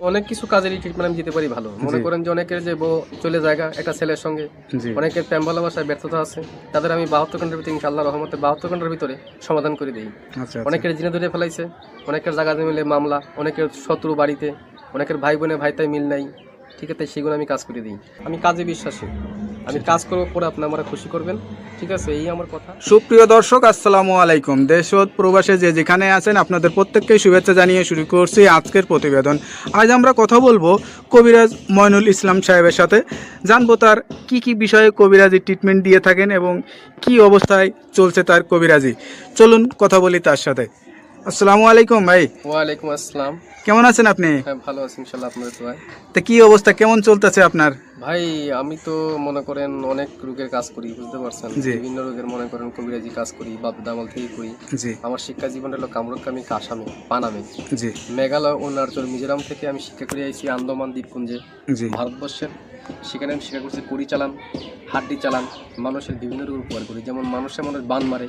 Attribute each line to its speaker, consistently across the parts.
Speaker 1: অনেক কিছু কাজের ট্রিটমেন্ট আমি দিতে পারি ভালো। মনে করেন যে অনেকের যে বউ চলে জায়গা একটা ছেলের সঙ্গে অনেকের প্রেম ভালোবাসায় ব্যর্থতা আছে তাদের আমি বাহাত্তর ঘণ্টার ভিতরে ইনশাল্লাহ রহমতে বাহাত্তর ঘণ্টার ভিতরে সমাধান করে দিই।
Speaker 2: আচ্ছা আচ্ছা।
Speaker 1: অনেকের জিনে ধরে ফেলাইছে অনেকের জায়গা মিলে মামলা অনেকের শত্রু বাড়িতে অনেকের ভাই বোনে ভাই তাই মিল নাই ঠিক আছে সেগুলো আমি কাজ করে দিই। আমি কাজে বিশ্বাসী। আমি কাজ করব, পরে আপনি আমার খুশি করবেন। ঠিক আছে, এই আমার কথা।
Speaker 2: সুপ্রিয় দর্শক, আসসালামু আলাইকুম। দেশ প্রবাসে যে যেখানে আছেন, আপনাদের প্রত্যেককে শুভেচ্ছা জানিয়ে শুরু করছি আজকের প্রতিবেদন। আজ আমরা কথা বলব কবিরাজ ময়নুল ইসলাম সাহেবের সাথে। জানব তার কি কি বিষয়ে কবিরাজি ট্রিটমেন্ট দিয়ে থাকেন এবং কি অবস্থায় চলছে তার কবিরাজি। চলুন কথা বলি তার সাথে। আসসালামু আলাইকুম ভাই।
Speaker 1: ওয়ালাইকুম আসসালাম।
Speaker 2: কেমন আছেন আপনি?
Speaker 1: হ্যাঁ ভালো আছি ইনশাল্লাহ আপনাদের দোয়ায়।
Speaker 2: তা কি অবস্থা? কেমন চলতেছে আপনার?
Speaker 1: ভাই আমি তো মনে করেন অনেক রোগের কাজ করি বুঝতে পারছেন? বিভিন্ন রোগের মনে করেন কবিরাজি কাজ করি বাপ দামাল থেকে করি আমার শিক্ষা জীবন হলো কামরুকামি আসামে পানামে।
Speaker 2: জি।
Speaker 1: মেঘালয় অরুণাচল মিজোরাম থেকে আমি শিক্ষা করে আইছি আন্দামান দ্বীপপুঞ্জে। ভারতবর্ষের সেখানে আমি শিক্ষা করছি কুড়ি চালান হাড্ডি চালান মানুষের বিভিন্ন রোগ উপকার করি। যেমন মানুষের মনে বান মারে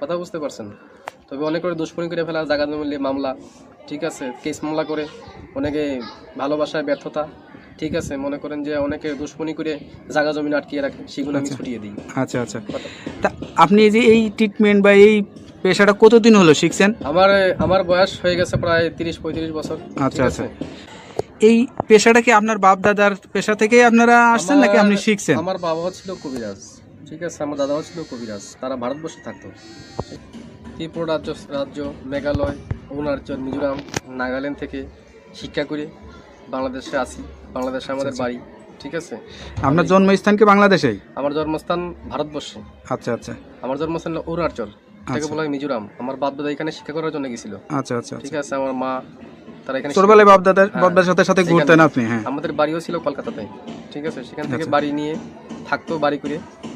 Speaker 1: কথা বুঝতে পারছেন। তবে অনেক করে দুশ্মনী করে ফেলা জায়গা মিলে মামলা ঠিক আছে কেস মামলা করে অনেকে ভালোবাসায় ব্যর্থতা ঠিক আছে মনে করেন যে অনেকে দুশ্মনী করে জায়গা জমিন আটকিয়ে রাখে সেগুলো আমি
Speaker 2: আচ্ছা।
Speaker 1: ছুটিয়ে দিই।
Speaker 2: আচ্ছা আচ্ছা। তা আপনি এই যে এই ট্রিটমেন্ট বা এই পেশাটা কতদিন হলো শিখছেন?
Speaker 1: আমার আমার বয়স হয়ে গেছে প্রায় তিরিশ পঁয়ত্রিশ বছর
Speaker 2: আচ্ছা, আচ্ছা। এই পেশাটা কি আপনার বাপ দাদার পেশা থেকেই আপনারা আসছেন নাকি আপনি শিখছেন?
Speaker 1: আমার বাবাও ছিল কবিরাজ। ঠিক আছে আমার দাদাও ছিল কবিরাজ তারা ভারতবর্ষে থাকতো। ত্রিপুরা রাজ্য রাজ্য মেঘালয় অরুণাচল মিজোরাম নাগাল্যান্ড থেকে শিক্ষা করে বাংলাদেশে আসি। বাংলাদেশে আমাদের
Speaker 2: আচ্ছা।
Speaker 1: বাড়ি ঠিক আছে?
Speaker 2: আপনার জন্মস্থান কি বাংলাদেশেই?
Speaker 1: আমার জন্মস্থান ভারতবর্ষে।
Speaker 2: আচ্ছা আচ্ছা।
Speaker 1: আমার জন্মস্থান অরুণাচল তাকে
Speaker 2: আচ্ছা।
Speaker 1: বলা হয় মিজোরাম। আমার বাপ দাদা এখানে শিক্ষা করার জন্য গেছিল।
Speaker 2: আচ্ছা আচ্ছা
Speaker 1: ঠিক
Speaker 2: আচ্ছা।
Speaker 1: আছে আমার মা তারা এখানে
Speaker 2: ছোটবেলায় বাপ দাদার
Speaker 1: হ্যাঁ,
Speaker 2: সাথে সাথে ঘুরতেন আপনি হ্যাঁ।
Speaker 1: আমাদের বাড়িও ছিল কলকাতাতে ঠিক আছে? সেখান থেকে
Speaker 2: আচ্ছা।
Speaker 1: বাড়ি নিয়ে থাকতো বাড়ি করে।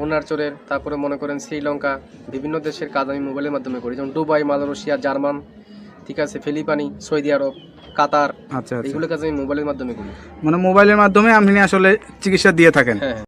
Speaker 1: অরুণাচলের তারপরে মনে করেন শ্রীলঙ্কা বিভিন্ন দেশের কাজ আমি মোবাইলের মাধ্যমে করি। যেমন দুবাই মালয়েশিয়া জার্মান ঠিক আছে ফিলিপানি সৌদি আরব কাতার
Speaker 2: আচ্ছা এগুলো
Speaker 1: এইগুলো কাজ আমি মোবাইলের মাধ্যমে করি।
Speaker 2: মানে মোবাইলের মাধ্যমে আপনি আসলে চিকিৎসা দিয়ে থাকেন?
Speaker 1: হ্যাঁ হ্যাঁ।